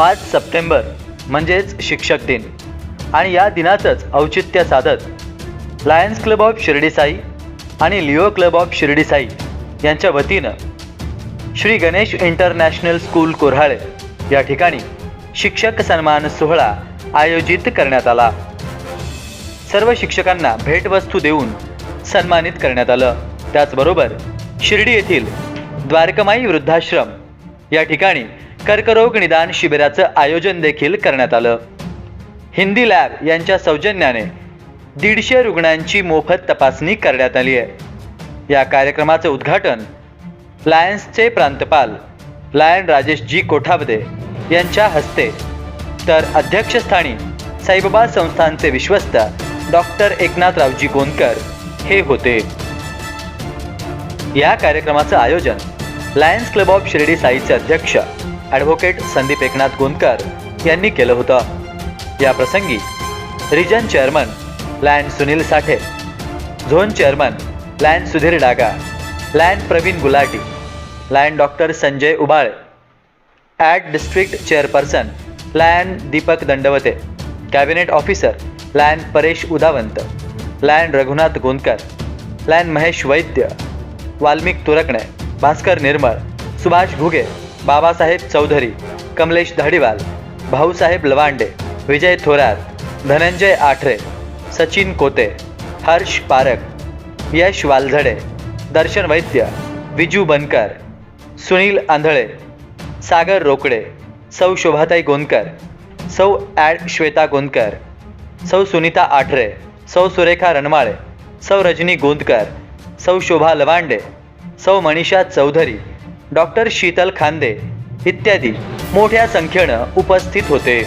पाच सप्टेंबर म्हणजेच शिक्षक दिन. आणि या दिनाचंच औचित्य साधत Lions club of Shirdi Sai आणि Leo club of Shirdi Sai यांच्या वतीनं श्री गणेश इंटरनॅशनल स्कूल कोऱ्हाळे या ठिकाणी शिक्षक सन्मान सोहळा आयोजित करण्यात आला. सर्व शिक्षकांना भेटवस्तू देऊन सन्मानित करण्यात आलं. त्याचबरोबर शिर्डी येथील द्वारकमाई वृद्धाश्रम या ठिकाणी कर्करोग निदान शिबिराचं आयोजन देखील करण्यात आलं. हिंदी लॅब यांच्या सौजन्याने दीडशे रुग्णांची मोफत तपासणी करण्यात आली आहे. या कार्यक्रमाचं उद्घाटन लायन्सचे प्रांतपाल लायन राजेश जी कोठावदे यांच्या हस्ते तर अध्यक्षस्थानी साईबाबा संस्थानचे विश्वस्त डॉक्टर एकनाथरावजी गोंदकर हे होते. या कार्यक्रमाचं आयोजन लायन्स क्लब ऑफ शिर्डी साईचे अध्यक्ष ॲडव्होकेट संदीप एकनाथ गोंदकर यांनी केलं होतं. या प्रसंगी region chairman lion Sunil Sathe zone chairman lion Sudhir Daga lion Pravin Gulati lion doctor Sanjay Ubale at district chairperson lion Deepak Dandavate cabinet officer lion Paresh Udavant lion Raghunath Gondkar lion Mahesh Vaidya Valmik Turkane Bhaskar Nirmal Subhash Ghuge Babasaheb Chaudhari Kamlesh धाडीवाल Bhausaheb Lavande विजय थोरात धनंजय आठरे सचिन कोते हर्ष पारक यश वालझडे दर्शन वैद्य विजू बनकर सुनील आंधळे सागर रोकडे सौ शोभाताई गोंदकर सौ add Shweta Gondkar सौ सुनीता आठरे सौ सुरेखा रणमाळे सौ रजनी गोंदकर सौ शोभा लवांडे सौ Manisha Chaudhari doctor Sheetal खांदे इत्यादी मोठ्या संख्येनं उपस्थित होते.